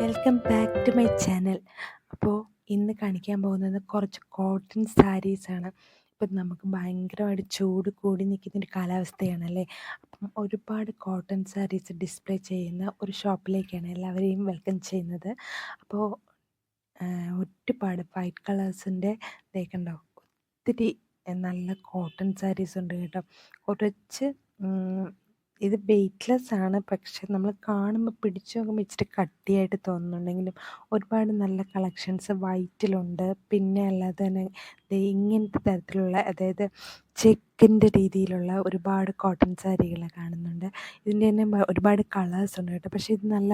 Welcome back to my channel അപ്പോൾ ഇന്ന് കാണിക്കാൻ പോകുന്നത് കുറച്ച് കോട്ടൺ സാരീസാണ് ഇപ്പം നമുക്ക് ഭയങ്കരമായിട്ട് ചൂട് കൂടി നിൽക്കുന്ന ഒരു കാലാവസ്ഥയാണല്ലേ അപ്പം ഒരുപാട് കോട്ടൺ സാരീസ് ഡിസ്പ്ലേ ചെയ്യുന്ന ഒരു ഷോപ്പിലേക്കാണ് എല്ലാവരെയും വെൽക്കം ചെയ്യുന്നത്. അപ്പോൾ ഒരുപാട് വൈറ്റ് കളേഴ്സിന്റെ ഇതേക്കുണ്ടോ ഒത്തിരി നല്ല കോട്ടൺ സാരീസ് ഉണ്ട് കേട്ടോ. കുറച്ച് ഇത് വെയ്റ്റ്ലെസ് ആണ്. പക്ഷെ നമ്മൾ കാണുമ്പോൾ പിടിച്ചു നോക്കുമ്പോൾ ഇച്ചിരി കട്ടിയായിട്ട് തോന്നുന്നുണ്ടെങ്കിലും ഒരുപാട് നല്ല കളക്ഷൻസ് വൈറ്റിലുണ്ട് പിന്നെ അല്ലാതെ തന്നെ ഇങ്ങനത്തെ തരത്തിലുള്ള അതായത് ചെക്കിന്റെ രീതിയിലുള്ള ഒരുപാട് കോട്ടൺ സാരികൾ കാണുന്നുണ്ട്. ഇതിന്റെ തന്നെ ഒരുപാട് കളേഴ്സ് ഉണ്ട് കേട്ടോ. പക്ഷേ ഇത് നല്ല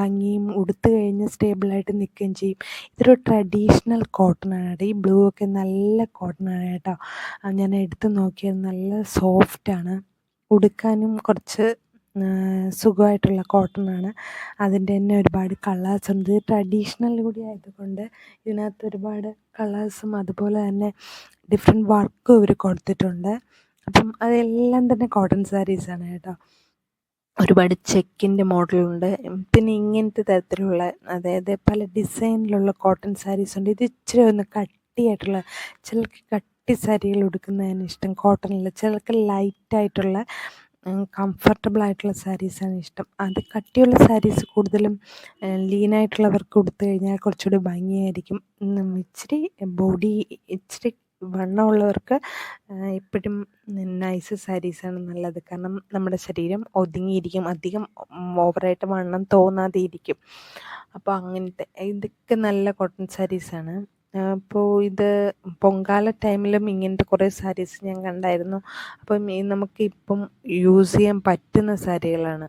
ഭംഗിയും ഉടുത്തു കഴിഞ്ഞ് സ്റ്റേബിളായിട്ട് നിൽക്കുകയും ചെയ്യും. ഇതൊരു ട്രഡീഷണൽ കോട്ടൺ ആണ് കേട്ടോ. ഈ ബ്ലൂ ഒക്കെ നല്ല കോട്ടൺ ആണ് കേട്ടോ. ഞാൻ എടുത്ത് നോക്കിയത് നല്ല സോഫ്റ്റാണ് ഉടുക്കാനും കുറച്ച് സുഖമായിട്ടുള്ള കോട്ടൺ ആണ് അതിന്റെ തന്നെ ഒരുപാട് കളേഴ്സ് ഉണ്ട്. ട്രഡീഷണൽ കൂടി ആയതുകൊണ്ട് ഇതിനകത്ത് ഒരുപാട് കളേഴ്സും അതുപോലെ തന്നെ ഡിഫറെന്റ് വർക്കും ഇവർ കൊടുത്തിട്ടുണ്ട്. അപ്പം അതെല്ലാം തന്നെ കോട്ടൺ സാരീസാണ് കേട്ടോ. ഒരുപാട് ചെക്കിന്റെ മോഡലുണ്ട്. പിന്നെ ഇങ്ങനത്തെ തരത്തിലുള്ള അതായത് പല ഡിസൈനിലുള്ള കോട്ടൺ സാരീസ് ഉണ്ട്. ഇത് ഇച്ചിരി ഒന്ന് കട്ടിയായിട്ടുള്ള ചിലർക്ക് കട്ടി സാരികൾ ഉടുക്കുന്നതാണ് ഇഷ്ടം. കോട്ടണിൽ ചിലർക്ക് ലൈറ്റായിട്ടുള്ള കംഫർട്ടബിൾ ആയിട്ടുള്ള സാരീസാണ് ഇഷ്ടം. അത് കട്ടിയുള്ള സാരീസ് കൂടുതലും ലീനായിട്ടുള്ളവർക്ക് ഉടുത്തു കഴിഞ്ഞാൽ കുറച്ചുകൂടി ഭംഗിയായിരിക്കും. ഇച്ചിരി ബോഡി ഇച്ചിരി വണ്ണമുള്ളവർക്ക് എപ്പോഴും നൈസ് സാരീസാണ് നല്ലത്. കാരണം നമ്മുടെ ശരീരം ഒതുങ്ങിയിരിക്കും. അധികം ഓവറായിട്ട് വണ്ണം തോന്നാതെ ഇരിക്കും അപ്പോൾ അങ്ങനത്തെ ഇതൊക്കെ നല്ല കോട്ടൺ സാരീസാണ് അപ്പോൾ ഇത് പൊങ്കാല ടൈമിലും ഇങ്ങനത്തെ കുറേ സാരീസ് ഞാൻ കണ്ടായിരുന്നു. അപ്പം നമുക്കിപ്പം യൂസ് ചെയ്യാൻ പറ്റുന്ന സാരികളാണ്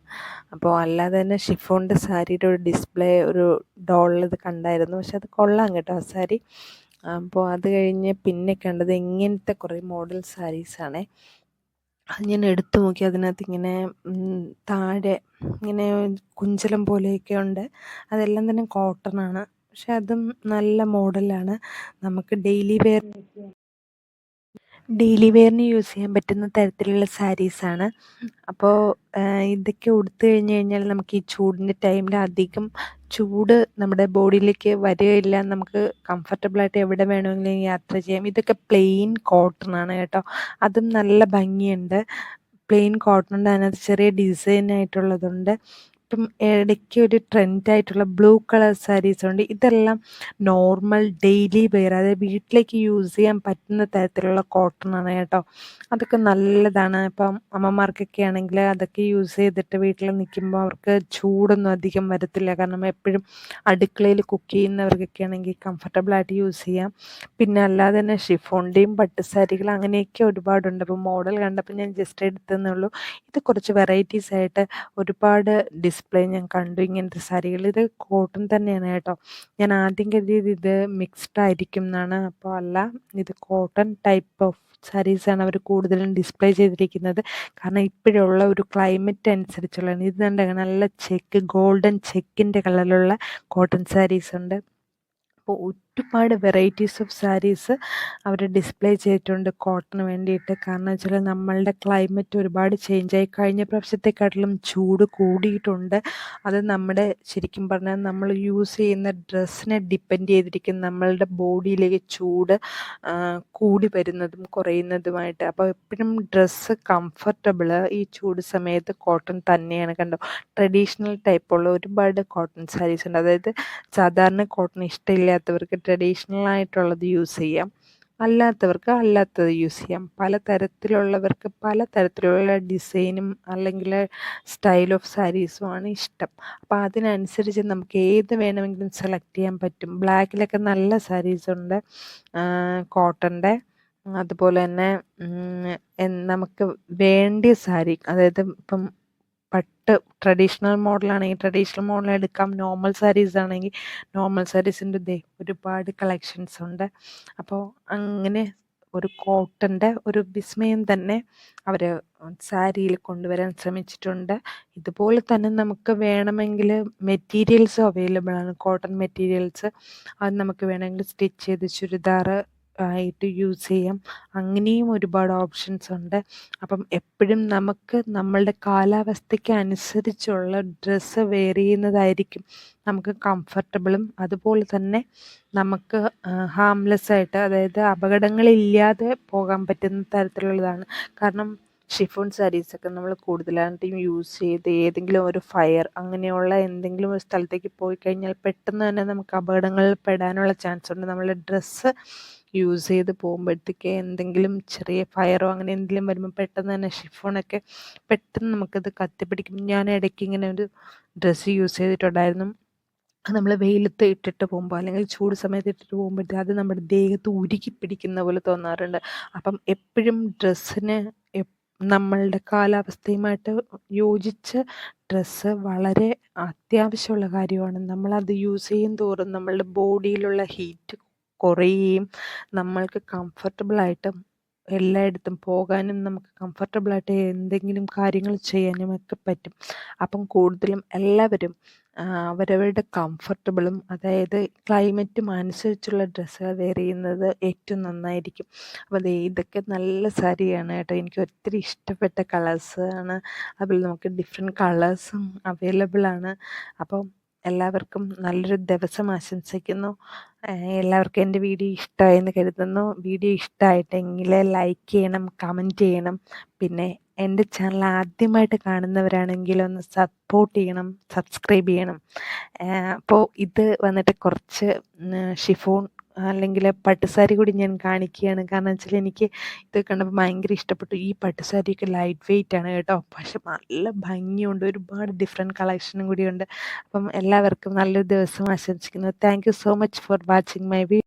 അപ്പോൾ അല്ലാതെ തന്നെ ഷിഫോണിന്റെ സാരിയുടെ ഒരു ഡിസ്പ്ലേ ഒരു ഡോളിൽ കണ്ടായിരുന്നു. പക്ഷെ അത് കൊള്ളാം കേട്ടോ ആ സാരി അപ്പോൾ അത് കഴിഞ്ഞ് പിന്നെ കണ്ടത് ഇങ്ങനത്തെ കുറേ മോഡൽ സാരീസാണേ അത് ഞാൻ എടുത്തു നോക്കി അതിനകത്ത് ഇങ്ങനെ താഴെ ഇങ്ങനെ കുഞ്ചലം പോലെയൊക്കെ ഉണ്ട്. അതെല്ലാം തന്നെ കോട്ടൺ ആണ്. പക്ഷെ അതും നല്ല മോഡലാണ്. നമുക്ക് ഡെയിലി വെയർ ഡെയിലി വെയറിന് യൂസ് ചെയ്യാൻ പറ്റുന്ന തരത്തിലുള്ള സാരീസാണ് അപ്പോൾ ഇതൊക്കെ ഉടുത്തു കഴിഞ്ഞ് കഴിഞ്ഞാൽ നമുക്ക് ഈ ചൂടിന്റെ ടൈമിൽ അധികം ചൂട് നമ്മുടെ ബോഡിയിലേക്ക് വരികയില്ല. നമുക്ക് കംഫർട്ടബിളായിട്ട് എവിടെ വേണമെങ്കിലും യാത്ര ചെയ്യാം. ഇതൊക്കെ പ്ലെയിൻ കോട്ടൺ ആണ് കേട്ടോ. അതും നല്ല ഭംഗിയുണ്ട്. പ്ലെയിൻ കോട്ടണിന്റെ അതിനകത്ത് ചെറിയ ഡിസൈൻ ആയിട്ടുള്ളതുണ്ട്. ഇപ്പം ഇടയ്ക്ക് ഒരു ട്രെൻഡായിട്ടുള്ള ബ്ലൂ കളർ സാരീസ് ഉണ്ട്. ഇതെല്ലാം നോർമൽ ഡെയിലി വെയർ അതായത് വീട്ടിലേക്ക് യൂസ് ചെയ്യാൻ പറ്റുന്ന തരത്തിലുള്ള കോട്ടൺ ആണ് കേട്ടോ. അതൊക്കെ നല്ലതാണ്. ഇപ്പം അമ്മമാർക്കൊക്കെ ആണെങ്കിൽ അതൊക്കെ യൂസ് ചെയ്തിട്ട് വീട്ടിൽ നിൽക്കുമ്പോൾ അവർക്ക് ചൂടൊന്നും അധികം വരത്തില്ല. കാരണം എപ്പോഴും അടുക്കളയിൽ കുക്ക് ചെയ്യുന്നവർക്കൊക്കെ ആണെങ്കിൽ കംഫർട്ടബിളായിട്ട് യൂസ് ചെയ്യാം. പിന്നെ അല്ലാതെ തന്നെ ഷിഫോണിന്റെയും പട്ട് സാരികൾ അങ്ങനെയൊക്കെ ഒരുപാടുണ്ട്. അപ്പോൾ മോഡൽ കണ്ടപ്പോൾ ഞാൻ ജസ്റ്റ് എടുത്തതെന്നുള്ളൂ ഇത് കുറച്ച് വെറൈറ്റീസ് ആയിട്ട് ഒരുപാട് ഡിസ്പ്ലേ ഞാൻ കണ്ടു. ഇങ്ങനത്തെ സാരികൾ. ഇത് കോട്ടൺ തന്നെയാണ് കേട്ടോ. ഞാൻ ആദ്യം കരുതിയത് ഇത് മിക്സ്ഡ് ആയിരിക്കും എന്നാണ്. അപ്പോൾ അല്ല ഇത് കോട്ടൺ ടൈപ്പ് ഓഫ് സാരീസാണ് അവർ കൂടുതലും ഡിസ്പ്ലേ ചെയ്തിരിക്കുന്നത്. കാരണം ഇപ്പോഴുള്ള ഒരു ക്ലൈമറ്റ് അനുസരിച്ചുള്ള ഇത് നല്ല ചെക്ക് ഗോൾഡൻ ചെക്കിന്റെ കളറിലുള്ള കോട്ടൺ സാരീസ് ഉണ്ട്. അപ്പോൾ ഒരുപാട് വെറൈറ്റീസ് ഓഫ് സാരീസ് അവർ ഡിസ്പ്ലേ ചെയ്തിട്ടുണ്ട് കോട്ടന് വേണ്ടിയിട്ട്. കാരണം വെച്ചാൽ നമ്മളുടെ ക്ലൈമറ്റ് ഒരുപാട് ചേഞ്ചായി കഴിഞ്ഞ പ്രാവശ്യത്തെക്കാട്ടിലും ചൂട് കൂടിയിട്ടുണ്ട്. അത് നമ്മുടെ ശരിക്കും പറഞ്ഞാൽ നമ്മൾ യൂസ് ചെയ്യുന്ന ഡ്രസ്സിനെ ഡിപ്പെൻഡ് ചെയ്തിരിക്കും നമ്മളുടെ ബോഡിയിലേക്ക് ചൂട് കൂടി വരുന്നതും കുറയുന്നതുമായിട്ട്. അപ്പോൾ എപ്പോഴും ഡ്രസ്സ് കംഫർട്ടബിൾ ഈ ചൂട് സമയത്ത് കോട്ടൺ തന്നെയാണ്. കണ്ടോ? ട്രഡീഷണൽ ടൈപ്പുള്ള ഒരുപാട് കോട്ടൺ സാരീസ് ഉണ്ട്. അതായത് സാധാരണ കോട്ടൺ ഇഷ്ടമില്ലാത്തവർക്ക് ട്രഡീഷണൽ ആയിട്ടുള്ളത് യൂസ് ചെയ്യാം. അല്ലാത്തവർക്ക് അല്ലാത്തത് യൂസ് ചെയ്യാം. പല തരത്തിലുള്ളവർക്ക് പല തരത്തിലുള്ള ഡിസൈനും അല്ലെങ്കിൽ സ്റ്റൈൽ ഓഫ് സാരീസുമാണ് ഇഷ്ടം. അപ്പോൾ അതിനനുസരിച്ച് നമുക്ക് ഏത് വേണമെങ്കിലും സെലക്ട് ചെയ്യാൻ പറ്റും. ബ്ലാക്കിലൊക്കെ നല്ല സാരീസുണ്ട് കോട്ടന്റെ അതുപോലെ തന്നെ നമുക്ക് വേണ്ടിയ സാരി അതായത് ഇപ്പം പട്ട് ട്രഡീഷണൽ മോഡലാണെങ്കിൽ ട്രഡീഷണൽ മോഡൽ എടുക്കാം. നോർമൽ സാരീസ് ആണെങ്കിൽ നോർമൽ സാരീസിന്റെ ഇതേ ഒരുപാട് കളക്ഷൻസ് ഉണ്ട്. അപ്പോൾ അങ്ങനെ ഒരു കോട്ടന്റെ ഒരു വിസ്മയം തന്നെ അവർ സാരിയിൽ കൊണ്ടുവരാൻ ശ്രമിച്ചിട്ടുണ്ട്. ഇതുപോലെ തന്നെ നമുക്ക് വേണമെങ്കിൽ മെറ്റീരിയൽസ് അവൈലബിൾ ആണ്. കോട്ടൺ മെറ്റീരിയൽസ് അത് നമുക്ക് വേണമെങ്കിൽ സ്റ്റിച്ച് ചെയ്ത് ചുരിദാർ ആയിട്ട് യൂസ് ചെയ്യാം. അങ്ങനെയും ഒരുപാട് ഓപ്ഷൻസ് ഉണ്ട്. അപ്പം എപ്പോഴും നമുക്ക് നമ്മളുടെ കാലാവസ്ഥയ്ക്ക് അനുസരിച്ചുള്ള ഡ്രസ്സ് വെയർ ചെയ്യുന്നതായിരിക്കും നമുക്ക് കംഫർട്ടബിളും അതുപോലെ തന്നെ നമുക്ക് ഹാംലെസ് ആയിട്ട് അതായത് അപകടങ്ങളില്ലാതെ പോകാൻ പറ്റുന്ന തരത്തിലുള്ളതാണ്. കാരണം ഷിഫോൺ സാരീസൊക്കെ നമ്മൾ കൂടുതലായിട്ടും യൂസ് ചെയ്ത് ഏതെങ്കിലും ഒരു ഫയർ അങ്ങനെയുള്ള എന്തെങ്കിലും ഒരു സ്ഥലത്തേക്ക് പോയി കഴിഞ്ഞാൽ പെട്ടെന്ന് തന്നെ നമുക്ക് അപകടങ്ങളിൽ പെടാനുള്ള ചാൻസ് ഉണ്ട്. നമ്മളുടെ ഡ്രസ്സ് യൂസ് ചെയ്ത് പോകുമ്പോഴത്തേക്ക് എന്തെങ്കിലും ചെറിയ ഫയറോ അങ്ങനെ എന്തെങ്കിലും വരുമ്പോൾ പെട്ടെന്ന് തന്നെ ഷിഫോണൊക്കെ പെട്ടെന്ന് നമുക്കത് കത്തിപ്പിടിക്കും. ഞാൻ ഇടയ്ക്ക് ഇങ്ങനെ ഒരു ഡ്രസ്സ് യൂസ് ചെയ്തിട്ടുണ്ടായിരുന്നു. നമ്മൾ വെയിലത്ത് ഇട്ടിട്ട് പോകുമ്പോൾ അല്ലെങ്കിൽ ചൂട് സമയത്ത് ഇട്ടിട്ട് പോകുമ്പോഴത്തേക്ക് അത് നമ്മുടെ ദേഹത്ത് ഉരുകി പിടിക്കുന്ന പോലെ തോന്നാറുണ്ട്. അപ്പം എപ്പോഴും ഡ്രസ്സിന് നമ്മളുടെ കാലാവസ്ഥയുമായിട്ട് യോജിച്ച ഡ്രസ്സ് വളരെ അത്യാവശ്യമുള്ള കാര്യമാണ്. നമ്മളത് യൂസ് ചെയ്യും തോറും നമ്മളുടെ ബോഡിയിലുള്ള ഹീറ്റ് കുറയുകയും നമ്മൾക്ക് കംഫർട്ടബിളായിട്ടും എല്ലായിടത്തും പോകാനും നമുക്ക് കംഫർട്ടബിളായിട്ട് എന്തെങ്കിലും കാര്യങ്ങൾ ചെയ്യാനും ഒക്കെ പറ്റും. അപ്പം കൂടുതലും എല്ലാവരും അവരവരുടെ കംഫർട്ടബിളും അതായത് ക്ലൈമറ്റും അനുസരിച്ചുള്ള ഡ്രസ്സുകൾ വെയർ ചെയ്യുന്നത് ഏറ്റവും നന്നായിരിക്കും. അപ്പോൾ അത് ഇതൊക്കെ നല്ല സാരിയാണ് കേട്ടോ. എനിക്ക് ഒത്തിരി ഇഷ്ടപ്പെട്ട കളേഴ്സ് ആണ്. അതിൽ നമുക്ക് ഡിഫറെന്റ് കളേഴ്സും അവൈലബിൾ ആണ്. അപ്പം എല്ലാവർക്കും നല്ലൊരു ദിവസം ആശംസിക്കുന്നു. എല്ലാവർക്കും എന്റെ വീഡിയോ ഇഷ്ടമായെന്ന് കരുതുന്നു. വീഡിയോ ഇഷ്ടമായിട്ടെങ്കിൽ ലൈക്ക് ചെയ്യണം കമന്റ് ചെയ്യണം. പിന്നെ എന്റെ ചാനൽ ആദ്യമായിട്ട് കാണുന്നവരാണെങ്കിൽ ഒന്ന് സപ്പോർട്ട് ചെയ്യണം സബ്സ്ക്രൈബ് ചെയ്യണം. അപ്പോൾ ഇത് വന്നിട്ട് കുറച്ച് ഷിഫോൺ അല്ലെങ്കിൽ പട്ടുസാരി കൂടി ഞാൻ കാണിക്കുകയാണ് കാരണം വെച്ചാൽ എനിക്ക് ഇത് കണ്ടപ്പോൾ ഭയങ്കര ഇഷ്ടപ്പെട്ടു. ഈ പട്ടുസാരിയൊക്കെ ലൈറ്റ് വെയിറ്റ് ആണ് കേട്ടോ. പക്ഷെ നല്ല ഭംഗിയുണ്ട്. ഒരുപാട് ഡിഫറെന്റ് കളക്ഷനും കൂടിയുണ്ട്. അപ്പം എല്ലാവർക്കും നല്ലൊരു ദിവസം ആശംസിക്കുന്നു. Thank so much for watching my video